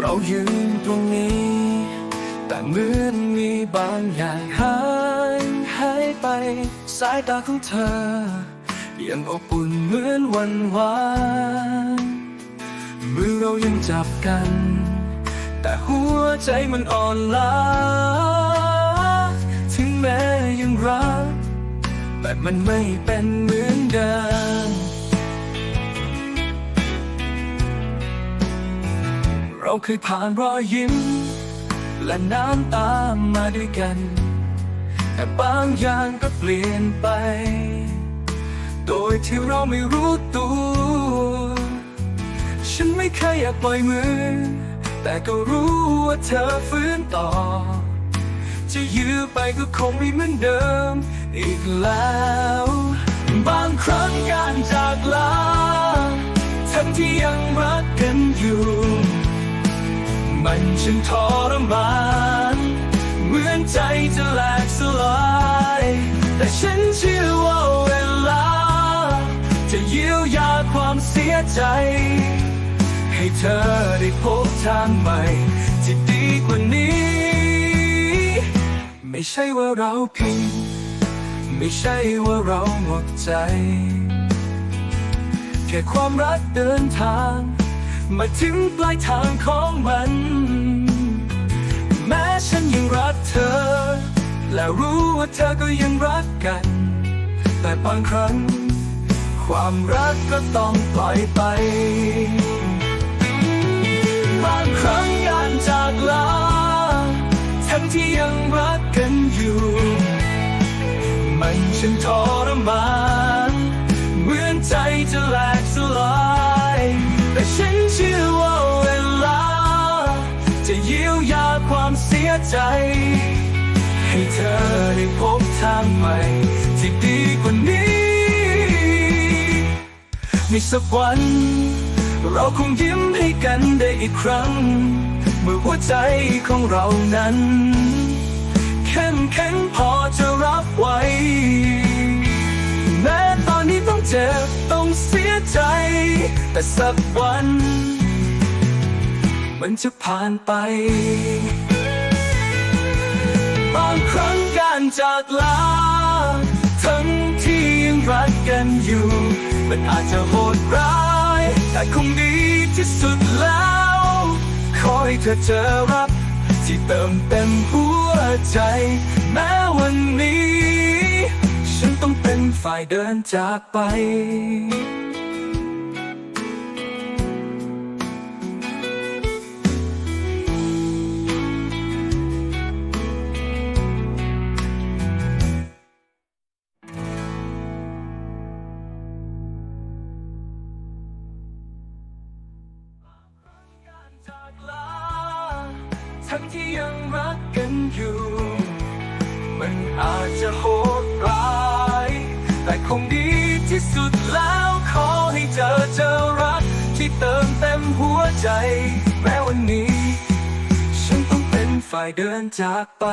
เรายืนตรงนี้ แต่เหมือนมีบางอย่างหายหายไป สายตาของเธอ ยังอบอุ่นเหมือนวันวานมือเรายังจับกัน แต่หัวใจมันอ่อนล้า ถึงแม้ยังรัก แต่มันไม่เป็นเหมือนเดิม เราเคยผ่านรอยยิ้ม และน้ำตามาด้วยกัน แต่บางอย่างก็เปลี่ยนไป โดยที่เราไม่รู้ตัว ฉันไม่เคยอยากปล่อยมือ แต่ก็รู้ว่าเธอฟื้นต่อ จะยื้อไปก็คงไม่เหมือนเดิม อีกแล้ว บางครั้งการจากลาทั้งที่ยังรักกันอยู่ มันช่างทรมานเหมือนใจจะแหลกสลาย แต่ฉันเชื่อว่าเวลา จะเยียวยาความเสียใจ ให้เธอได้พบทางใหม่ที่ดีกว่านี้ ไม่ใช่ว่าเราผิดไม่ใช่ว่าเราหมดใจ แค่ความรักเดินทาง มาถึงปลายทางของมัน แม้ฉันยังรักเธอ และรู้ว่าเธอก็ยังรักกัน แต่บางครั้ง ความรักก็ต้องปล่อยไป บางครั้งการจากลาทั้งที่ยังรักกันอยู่ มันช่างทรมาน ใจ ให้เธอได้พบทางใหม่ ที่ดีกว่านี้ในสักวัน เราคงยิ้มให้กันได้อีกครั้ง เมื่อหัวใจของเรานั้นเข้มแข็งพอจะรับไหวแม้ตอนนี้ต้องเจ็บต้องเสียใจ แต่สักวัน มันจะผ่านไป ครั้งการจากลา ทั้งที่ยังรักกันอยู่ มันอาจจะโหดร้าย แต่คงดีที่สุดแล้ว ขอให้เธอเจอรับที่เติมเต็มหัวใจ แม้วันนี้ ฉันต้องเป็นฝ่ายเดินจากไป ทั้งที่ยังรักกันอยู่ มันอาจจะโหดร้าย แต่คงดีที่สุดแล้วขอให้เจอเจอรัก ที่เติมเต็มหัวใจ แม้วันนี้ ฉันต้องเป็นฝ่ายเดินจากไป